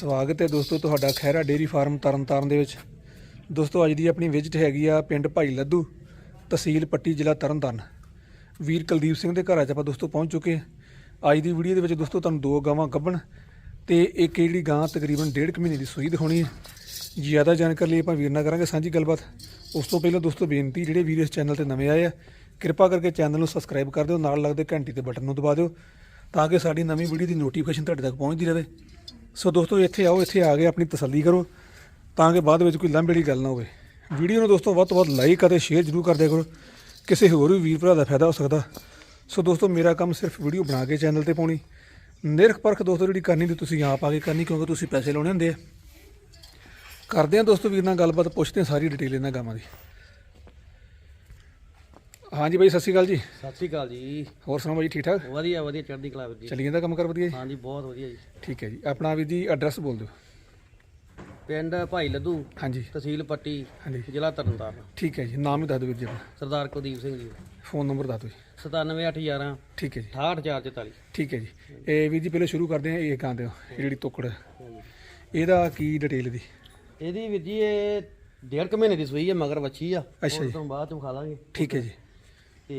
ਸਵਾਗਤ ਹੈ ਦੋਸਤੋ ਤੁਹਾਡਾ ਖੈਰਾ ਡੇਰੀ ਫਾਰਮ ਤਰਨਤਾਰਨ ਦੇ ਵਿੱਚ। ਦੋਸਤੋ ਅੱਜ ਦੀ ਆਪਣੀ ਵਿਜ਼ਿਟ ਹੈਗੀ ਆ ਪਿੰਡ ਭਾਈ ਲੱਦੂ, ਤਹਿਸੀਲ ਪੱਟੀ, ਜ਼ਿਲ੍ਹਾ ਤਰਨਤਾਰਨ। ਵੀਰ ਕੁਲਦੀਪ ਸਿੰਘ ਦੇ ਘਰਾਂ 'ਚ ਆਪਾਂ ਦੋਸਤੋ ਪਹੁੰਚ ਚੁੱਕੇ ਹਾਂ। ਅੱਜ ਦੀ ਵੀਡੀਓ ਦੇ ਵਿੱਚ ਦੋਸਤੋ ਤੁਹਾਨੂੰ ਦੋ ਗਾਵਾਂ ਗੱਭਣ ਤੇ ਇੱਕ ਜਿਹੜੀ ਗਾਂ ਤਕਰੀਬਨ ਡੇਢ ਕੁ ਮਹੀਨੇ ਦੀ ਸੂਈ ਦਿਖਾਉਣੀ ਹੈ। ਜ਼ਿਆਦਾ ਜਾਣਕਾਰੀ ਲਈ ਆਪਾਂ ਵੀਰ ਨਾਲ ਕਰਾਂਗੇ ਸਾਂਝੀ ਗੱਲਬਾਤ। ਉਸ ਤੋਂ ਪਹਿਲਾਂ ਦੋਸਤੋ ਬੇਨਤੀ, ਜਿਹੜੇ ਵੀਰ ਇਸ ਚੈਨਲ ਤੇ ਨਵੇਂ ਆਏ ਆ, ਕਿਰਪਾ ਕਰਕੇ ਚੈਨਲ ਨੂੰ ਸਬਸਕ੍ਰਾਈਬ ਕਰ ਦਿਓ, ਨਾਲ ਲੱਗਦੇ ਘੰਟੀ ਦੇ ਬਟਨ ਨੂੰ ਦਬਾ ਦਿਓ, ਤਾਂ ਕਿ ਸਾਡੀ ਨਵੀਂ ਵੀਡੀਓ ਦੀ ਨੋਟੀਫਿਕੇਸ਼ਨ ਤੁਹਾਡੇ ਤੱਕ ਪਹੁੰਚਦੀ ਰਹੇ। ਸੋ ਦੋਸਤੋ, ਇੱਥੇ ਆਓ, ਇੱਥੇ ਆ ਕੇ ਆਪਣੀ ਤਸੱਲੀ ਕਰੋ ਤਾਂ ਕਿ ਬਾਅਦ ਵਿੱਚ ਕੋਈ ਲੰਬੇੜੀ ਗੱਲ ਨਾ ਹੋਵੇ। ਵੀਡੀਓ ਨੂੰ ਦੋਸਤੋ, ਵੱਧ ਤੋਂ ਵੱਧ ਲਾਈਕ ਅਤੇ ਸ਼ੇਅਰ ਜ਼ਰੂਰ ਕਰਦੇ ਕਰੋ। ਕਿਸੇ ਹੋਰ ਵੀ ਵੀਰ ਭਰਾ ਦਾ ਫਾਇਦਾ ਹੋ ਸਕਦਾ। ਸੋ ਦੋਸਤੋ, ਮੇਰਾ ਕੰਮ ਸਿਰਫ ਵੀਡੀਓ ਬਣਾ ਕੇ ਚੈਨਲ ਤੇ ਪਾਉਣੀ। ਨਿਰਖ ਪਰਖ ਦੋਸਤੋ, ਜਿਹੜੀ ਕਰਨੀ ਤੇ ਤੁਸੀਂ ਆਪ ਆ ਕੇ ਕਰਨੀ, ਕਿਉਂਕਿ ਤੁਸੀਂ ਪੈਸੇ ਲਾਉਣੇ ਹੁੰਦੇ ਆ। ਕਰਦੇ ਆ ਦੋਸਤੋ, ਵੀਰ ਨਾਲ ਗੱਲਬਾਤ, ਪੁੱਛਦੇ ਆ ਸਾਰੀ ਡਿਟੇਲ ਇਹਨਾਂ ਗਾਵਾਂ ਦੀ। ਹਾਂਜੀ ਬਾਈ ਸਤਿ ਸ਼੍ਰੀ ਅਕਾਲ ਜੀ। ਸਤਿ ਸ਼੍ਰੀ ਅਕਾਲ ਜੀ। ਹੋਰ ਸੁਣਾਓ ਬਾਈ ਠੀਕ ਠਾਕ? ਵਧੀਆ ਵਧੀਆ ਚੜ੍ਹਦੀ ਕਲਾ ਵੀਰ ਜੀ। ਚੱਲੀ ਜਾਂਦਾ ਕੰਮ ਕਰ ਵਧੀਆ ਜੀ? ਹਾਂਜੀ ਬਹੁਤ ਵਧੀਆ ਜੀ। ਠੀਕ ਹੈ ਜੀ। ਆਪਣਾ ਵੀ ਜੀ ਐਡਰੈਸ ਬੋਲ ਦਿਓ। ਪਿੰਡ ਭਾਈ ਲੱਦੂ ਹਾਂਜੀ। ਤਹਿਸੀਲ ਪੱਟੀ ਹਾਂਜੀ। ਜ਼ਿਲ੍ਹਾ ਤਰਨਤਾਰਨ। ਠੀਕ ਹੈ ਜੀ ਨਾਮ ਹੀ ਦੱਸ ਦਿਓ ਵੀਰ ਜੀ ਆਪਣਾ। ਸਰਦਾਰ ਕੁਲਦੀਪ ਸਿੰਘ ਜੀ। ਫੋਨ ਨੰਬਰ ਦੱਸ ਦਿਓ ਜੀ। 97811 ਠੀਕ ਹੈ ਜੀ। 68444 ਠੀਕ ਹੈ ਜੀ। ਇਹ ਵੀਰ ਜੀ ਪਹਿਲੇ ਸ਼ੁਰੂ ਕਰਦੇ ਹਾਂ ਇਹ ਗਾਂ ਦੇ ਜਿਹੜੀ ਤੁਕੜ। ਇਹਦਾ ਕੀ ਡਿਟੇਲ ਦੀ ਇਹਦੀ ਵੀਰ ਜੀ ਇਹ ਡੇਢ ਕੁ ਮਹੀਨੇ ਦੀ ਸੂਈ ਹੈ ਮਗਰ ਵੱਛੀ ਆ। ਅੱਛਾ ਜੀ। ਤੋਂ ਬਾਅਦ ਚ ਖਾ ਲਾਂਗੇ। ਠੀਕ ਹੈ ਜੀ। ਤੇ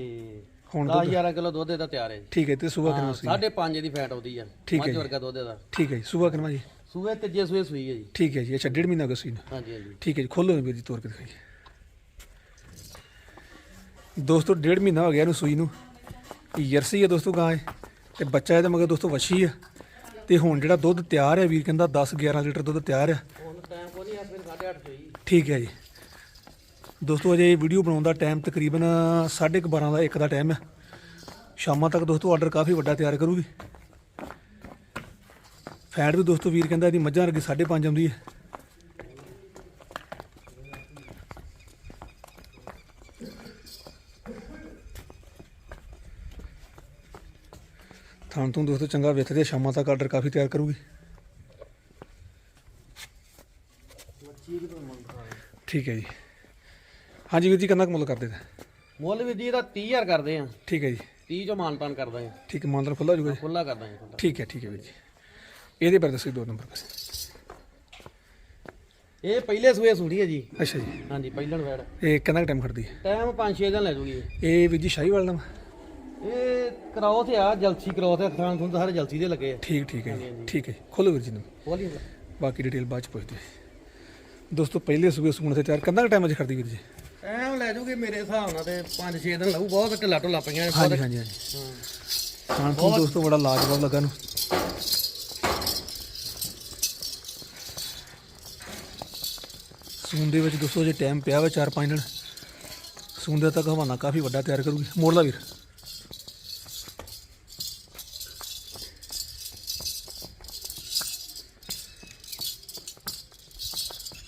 ਹੁਣ 10 11 ਕਿਲੋ ਦੁੱਧ ਇਹਦਾ ਤਿਆਰ ਹੈ ਜੀ। ਠੀਕ ਹੈ ਤੇ ਸੂਬਾ ਕਿੰਨਾ ਸੀ ਸਾਢੇ ਪੰਜ ਦੀ ਫੈਟ ਆਉਂਦੀ ਆ ਠੀਕ ਹੈ ਮੱਝ ਜੀ। ਵਰਗਾ ਦੁੱਧ ਇਹਦਾ। ਠੀਕ ਹੈ ਜੀ ਕਿੰਨਾ ਜੀ? ਸੂਏ ਤੀਜੇ ਸੂਏ ਸੂਈ ਹੈ ਜੀ। ਠੀਕ ਹੈ ਜੀ ਅੱਛਾ ਡੇਢ ਮਹੀਨਾ ਹੋ ਗਿਆ ਸੀ ਨੂੰ? ਹਾਂਜੀ ਹਾਂਜੀ। ਠੀਕ ਹੈ ਜੀ ਖੋਲੋ ਵੀਰ ਜੀ ਤੋਰ ਕੇ ਦਿਖਾਈਏ। ਦੋਸਤੋ ਡੇਢ ਮਹੀਨਾ ਹੋ ਗਿਆ ਇਹਨੂੰ ਸੂਈ ਨੂੰ। ਯਰਸੀ ਹੈ ਦੋਸਤੋ ਗਾਂ ਹੈ ਤੇ ਬੱਚਾ ਇਹਦਾ ਮਗਰ ਦੋਸਤੋ ਵੱਛੀ ਹੈ ਤੇ ਹੁਣ ਜਿਹੜਾ ਦੁੱਧ ਤਿਆਰ ਹੈ ਵੀਰ ਕਹਿੰਦਾ 10 11 ਲੀਟਰ ਦੁੱਧ ਤਿਆਰ ਹੈ ਹੁਣ ਟਾਈਮ ਕੋਈ ਨਹੀਂ ਆ ਫਿਰ 8:30 ਸੂਈ। ਠੀਕ ਹੈ ਜੀ। ਦੋਸਤੋ, ਅਜੇ ਵੀਡੀਓ ਬਣਾਉਣ ਦਾ ਟਾਈਮ ਤਕਰੀਬਨ 12:30 ਦਾ 1 ਦਾ ਟਾਈਮ ਹੈ ਸ਼ਾਮਾਂ ਤੱਕ ਦੋਸਤੋ ਆਰਡਰ ਕਾਫੀ ਵੱਡਾ ਤਿਆਰ ਕਰੂਗੀ। ਫੈਟ ਵੀ ਦੋਸਤੋ, ਵੀਰ ਕਹਿੰਦਾ ਇਹਦੀ ਮੱਝਾਂ ਵਰਗੀ 5.5 ਆਉਂਦੀ ਹੈ। ਥਾਂ ਤੋਂ ਦੋਸਤੋ, ਚੰਗਾ ਵੇਖਦੇ ਸ਼ਾਮਾਂ ਤੱਕ ਆਰਡਰ ਕਾਫੀ ਤਿਆਰ ਕਰੂਗੀ। ਠੀਕ ਹੈ ਜੀ। ਹਾਂਜੀ ਵੀਰ ਜੀ ਕਿੰਨਾ ਕੁ ਮੁੱਲ ਕਰਦੇ ਤੇ ਮੁੱਲ ਵੀਰ ਜੀ ਇਹਦਾ 30000 ਕਰਦੇ ਆ। ਠੀਕ ਹੈ ਜੀ। 30 ਚੋਂ ਮਾਨਤਾਨ ਕਰਦਾ ਹਾਂ ਠੀਕ ਹੈ ਮਾਨਦਰ ਖੁੱਲਾ ਜੂਗਾ ਜੀ। ਖੁੱਲਾ ਕਰਦਾ ਹਾਂ ਖੁੱਲਾ ਠੀਕ ਹੈ ਠੀਕ ਹੈ ਵੀਰ ਜੀ। ਇਹਦੇ ਬਾਰੇ ਦੱਸੋ ਜੀ ਦੋ ਨੰਬਰ ਬਸ ਇਹ ਪਹਿਲੇ ਸੂਏ ਸੂੜੀ ਹੈ ਜੀ। ਅੱਛਾ ਜੀ। ਹਾਂਜੀ ਪਹਿਲਣ ਵੈੜ। ਇਹ ਕਿੰਨਾ ਟਾਈਮ ਖੜਦੀ ਹੈ? ਟਾਈਮ 5-6 ਦਿਨ ਲੈ ਜੂਗੀ ਇਹ। ਇਹ ਵੀਰ ਜੀ ਸ਼ਾਹੀਵਾਲ ਨਾਮ ਇਹ ਕਰਾਓ ਤੇ ਆ ਜਲਸੀ ਕਰਾਓ ਤੇ ਖਾਣ ਖੁੰਦ ਸਾਰੇ ਜਲਸੀ ਦੇ ਲੱਗੇ ਆ। ਠੀਕ ਠੀਕ ਹੈ ਜੀ ਠੀਕ ਹੈ ਜੀ। ਖੋਲੋ ਵੀਰ ਜੀ ਨੂੰ। ਬੋਲੀ ਬਾਕੀ ਡਿਟੇਲ ਬਾਅਦ ਚ ਪੁੱਛਦੇ ਹਾਂ। ਦੋਸਤੋ ਪਹਿਲੇ ਸੂਬੇ ਸੂਣ ਤੇ ਤਿਆਰ ਕਿੰਨਾ ਟਾਈਮ ਅਜੇ ਖੜਦੀ ਵੀਰ ਜੀ? ਟਾਈਮ ਲੈ ਜੂਗੀ ਮੇਰੇ ਹਿਸਾਬ ਨਾਲ ਤੇ 5-6 ਦਿਨ ਲੱਗੂ ਬਹੁਤ ਢਿੱਲਾ ਢੁੱਲਾ ਪਈਆਂ ਨੇ ਹਾਂਜੀ ਬਹੁਤ ਹਾਂਜੀ ਹਾਂਜੀ। ਹਾਂ। ਖਾਣ ਤੋਂ ਦੋਸਤੋ ਬੜਾ ਲਾਜਵਾਬ ਲੱਗਾ ਨੂੰ ਸੂਣ ਦੇ ਵਿੱਚ ਦੋਸਤੋ ਜੇ ਟਾਈਮ ਪਿਆ ਵਾ 4-5 ਦਿਨ ਦੇ ਤੱਕ ਹਵਾਨਾ ਕਾਫੀ ਵੱਡਾ ਤਿਆਰ ਕਰੂਗੀ। ਮੋੜ ਲਾ ਵੀਰ।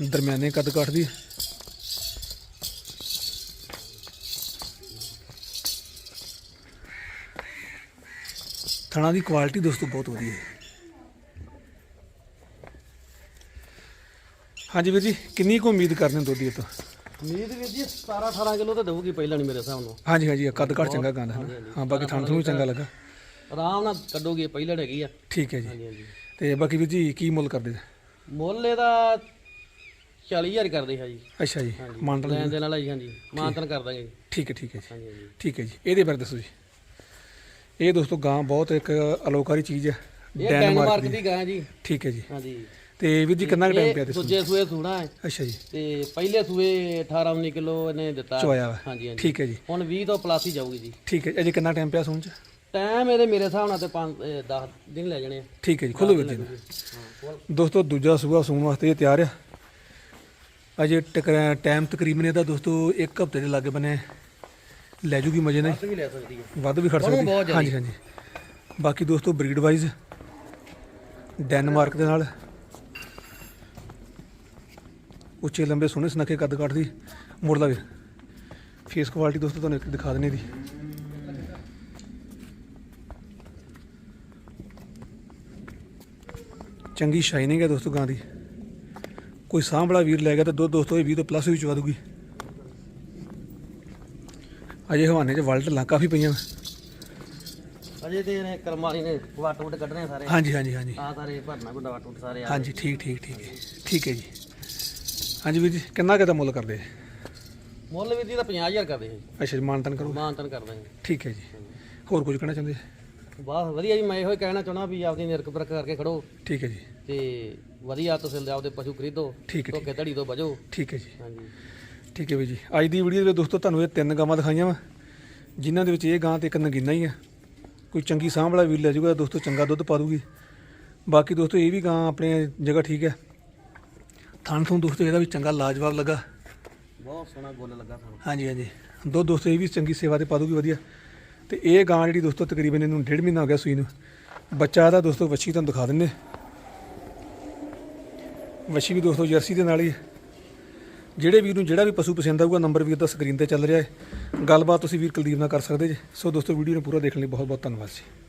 ਦਰਮਿਆਨੇ ਕੱਦ ਕੱਟਦੀ ਥਣਾ ਦੀ ਕੁਆਲਿਟੀ ਦੋਸਤੋ ਬਹੁਤ ਵਧੀਆ ਹੈ। ਹਾਂਜੀ ਵੀਰ ਜੀ ਕਿੰਨੀ ਕੁ ਉਮੀਦ ਕਰਦੇ ਹੋ ਦੁੱਧ ਦੀ ਇਹ ਤੋਂ? ਉਮੀਦ ਵੀਰ ਜੀ 17-18 ਕਿਲੋ ਤਾਂ ਦੇਊਗੀ ਪਹਿਲਾਂ ਨਹੀਂ ਮੇਰੇ ਹਿਸਾਬ ਨਾਲ। ਹਾਂਜੀ ਹਾਂਜੀ ਕੱਦ ਘੱਟ ਚੰਗਾ ਗਾਂਦਾ ਹੈ ਹਾਂ ਬਾਕੀ ਥਣ ਤੋਂ ਵੀ ਚੰਗਾ ਲੱਗਾ। ਆਰਾਮ ਨਾਲ ਕੱਢੋਗੇ ਪਹਿਲਾਂ ਹੈਗੀ ਆ। ਠੀਕ ਹੈ ਜੀ। ਹਾਂਜੀ ਤੇ ਬਾਕੀ ਵੀਰ ਜੀ ਕੀ ਮੁੱਲ ਕਰਦੇ ਮੁੱਲ ਇਹਦਾ 40000 ਕਰਦੇ ਹਾਂ ਜੀ। ਅੱਛਾ ਜੀ ਮੰਡਲ ਲੈਣ ਦੇ ਨਾਲ ਹੀ ਹਾਂਜੀ। ਮਾਨਤਨ ਕਰ ਦਾਂਗੇ। ਜੀ। ਠੀਕ ਹੈ ਠੀਕ ਹੈ ਜੀ। ਹਾਂਜੀ ਹਾਂਜੀ। ਠੀਕ ਹੈ ਜੀ। ਇਹਦੇ ਬਾਰੇ ਦੱਸੋ ਜੀ। ਇਹ ਦੋਸਤੋ ਗਾਂ ਬਹੁਤ ਇੱਕ ਅਲੋਕਾਰੀ ਚੀਜ਼ ਹੈ ਇਹ ਡੈਨਮਾਰਕ ਦੀ। ਗਾਂ ਜੀ। ਠੀਕ ਹੈ ਜੀ। ਹਾਂਜੀ। ਤੇ ਵੀਰ ਜੀ ਕਿੰਨਾ ਕੁ ਟਾਈਮ ਪਿਆ ਤੇ ਦੂਜੇ ਸੂਏ ਸੂਣਾ ਹੈ। ਅੱਛਾ ਜੀ। ਤੇ ਪਹਿਲੇ ਸੂਏ 18 19 ਕਿਲੋ ਇਹਨੇ ਦਿੱਤਾ। ਚੋਇਆ ਹਾਂਜੀ ਹਾਂਜੀ। ਠੀਕ ਹੈ ਜੀ। ਹੁਣ 20 ਤੋਂ ਪਲੱਸ ਹੀ ਜਾਊਗੀ ਜੀ। ਠੀਕ ਹੈ ਅਜੇ ਕਿੰਨਾ ਟਾਈਮ ਪਿਆ ਸੂਣ ਚ? ਟਾਈਮ ਇਹਦੇ ਮੇਰੇ ਹਿਸਾਬ ਨਾਲ ਤੇ 5 10 ਦਿਨ ਲੈ ਜਾਣੇ ਆ। ਠੀਕ ਹੈ ਜੀ। ਖੋਲੋ ਵੀਰ ਜੀ। ਦੋਸਤੋ ਦੂਜਾ ਸੂਆ ਸੂਣ ਵਾਸਤੇ ਇਹ ਤਿਆਰ ਆ। ਅਜੇ ਟਕਰਾ ਟਾਈਮ ਤਕਰੀਬਨ ਇਹਦਾ ਦੋਸਤੋ 1 ਹਫ਼ਤੇ ਦੇ ਲਾਗੇ ਬਨੇ ਲੈ ਜੂਗੀ ਮਜੇ ਨਾਲ ਵੱਧ ਵੀ ਲੈ ਸਕਦੀ ਹੈ। ਵੱਧ ਵੀ ਖੜ ਉਹਨੂੰ ਸਕਦੀ। ਬਹੁਤ ਹਾਂਜੀ ਹਾਂਜੀ। ਬਾਕੀ ਦੋਸਤੋ ਬਰੀਡ ਵਾਈਜ਼ ਡੈਨਮਾਰਕ ਦੇ ਨਾਲ। ਉੱਚੇ ਲੰਬੇ ਸੋਹਣੇ ਸੁਨੱਖੇ ਕੱਦ ਕੱਟਦੀ ਮੁਰਲਾ ਵੀ ਫੇਸ ਕੁਆਲਿਟੀ ਦੋਸਤੋ ਤੁਹਾਨੂੰ ਇੱਕ ਦਿਖਾ ਦਨੇ ਦੀ ਚੰਗੀ ਸ਼ਾਈਨਿੰਗ ਹੈ ਦੋਸਤੋ ਗਾਂ ਦੀ। ਕੋਈ ਸਾਂਭਲਾ ਵੀਰ ਲੈ ਗਿਆ ਤਾਂ ਦੋ ਦੋਸਤੋ ਇਹ 20 ਤੋਂ ਪਲੱਸ ਵੀ ਚਵਾ ਦੂਗੀ ਅਜੇ ਹਵਾਨੇ 'ਚ ਵਲਟ ਲਾਂ ਕਾਫੀ ਪਈਆਂ ਅਜੇ ਤੇ ਇਹਨੇ ਕਰਮ ਵਾਲੀ ਨੇ ਵਾਟ ਵਟ ਕੱਢਣੇ ਸਾਰੇ। ਹਾਂਜੀ ਹਾਂਜੀ ਹਾਂਜੀ। ਆ ਸਾਰੇ ਭਰਨਾ ਗੁੰਡਾ ਵਾਟ ਵਟ ਸਾਰੇ ਆ ਹਾਂਜੀ ਠੀਕ ਠੀਕ ਠੀਕ ਹੈ। ਠੀਕ ਹੈ ਜੀ। ਹਾਂਜੀ ਵੀਰ ਜੀ ਕਿੰਨਾ ਕੁ ਦਾ ਮੁੱਲ ਕਰਦੇ? ਮੁੱਲ ਵੀ ਦੀ ਤਾਂ 50000 ਕਰਦੇ ਸੀ ਅੱਛਾ ਜੀ ਮਾਨਤਨ ਕਰੋ। ਮਾਨਤਨ ਕਰਦੇ ਸੀ ਠੀਕ ਹੈ ਜੀ। ਹੋਰ ਕੁਝ ਕਹਿਣਾ ਚਾਹੁੰਦੇ? ਬਹੁਤ ਵਧੀਆ ਜੀ ਮੈਂ ਇਹੋ ਹੀ ਕਹਿਣਾ ਚਾਹਣਾ ਵੀ ਆਪਦੀ ਨਿਰਕ ਬਰਕ ਕਰਕੇ ਖੜੋ। ਠੀਕ ਹੈ ਜੀ। ਤੇ ਵਧੀਆ ਤਸਲ ਦੇ ਆਪਦੇ ਪਸ਼ੂ ਖਰੀਦੋ ਠੀਕ ਹੈ ਧੜੀ ਤੋਂ ਬਜੋ ਠੀਕ ਹੈ ਜੀ। ਹਾਂਜੀ। ਠੀਕ ਹੈ ਵੀਰ ਜੀ। ਅੱਜ ਦੀ ਵੀਡੀਓ ਦੇ ਵਿੱਚ ਦੋਸਤੋ ਤੁਹਾਨੂੰ ਇਹ ਤਿੰਨ ਗਾਵਾਂ ਦਿਖਾਈਆਂ ਵਾ ਜਿਨ੍ਹਾਂ ਦੇ ਵਿੱਚ ਇਹ ਗਾਂ ਤੇ ਇੱਕ ਨਗੀਨਾ ਹੀ ਆ। ਕੋਈ ਚੰਗੀ ਸਾਂਭ ਵਾਲਾ ਵੀਰ ਲੈ ਜਾਊਗਾ ਦੋਸਤੋ ਚੰਗਾ ਦੁੱਧ ਪਾ ਦੂਗੀ। ਬਾਕੀ ਦੋਸਤੋ ਇਹ ਵੀ ਗਾਂ ਆਪਣੇ ਜਗ੍ਹਾ ਠੀਕ ਹੈ। ਥਣ ਥਣ ਦੋਸਤੋ ਇਹਦਾ ਵੀ ਚੰਗਾ ਲਾਜਵਾਬ ਲੱਗਾ। ਬਹੁਤ ਸੋਹਣਾ ਗੁੱਲ ਲੱਗਾ ਸਾਨੂੰ ਹਾਂਜੀ ਹਾਂਜੀ। ਦੋ ਦੋਸਤੋ ਇਹ ਵੀ ਚੰਗੀ ਸੇਵਾ ਤੇ ਪਾ ਦੂਗੀ ਵਧੀਆ। ਤੇ ਇਹ ਗਾਂ ਜਿਹੜੀ ਦੋਸਤੋ ਤਕਰੀਬਨ ਇਹਨੂੰ ਡੇਢ ਮਹੀਨਾ ਹੋ ਗਿਆ ਸੂਈ ਨੂੰ। ਬੱਚਾ ਇਹਦਾ ਦੋਸਤੋ ਵੱਛੀ ਤੁਹਾਨੂੰ ਦਿਖਾ ਦਿੰਨੇ ਵੱਛੀ ਵੀ ਦੋਸਤੋ ਜਰਸੀ ਦੇ ਨਾਲ ਹੀ ਹੈ ਜਿਹੜੇ ਵੀਰ ਨੂੰ ਜਿਹੜਾ ਵੀ ਪਸ਼ੂ ਪਸੰਦ ਆਊਗਾ ਨੰਬਰ ਵੀਰ ਦਾ ਸਕਰੀਨ ਤੇ ਚੱਲ ਰਿਹਾ ਹੈ। ਗੱਲਬਾਤ ਤੁਸੀਂ ਵੀਰ ਕੁਲਦੀਪ ਨਾਲ ਕਰ ਸਕਦੇ ਜੀ। ਸੋ ਦੋਸਤੋ ਵੀਡੀਓ ਨੂੰ ਪੂਰਾ ਦੇਖਣ ਲਈ ਬਹੁਤ ਬਹੁਤ ਧੰਨਵਾਦ ਜੀ।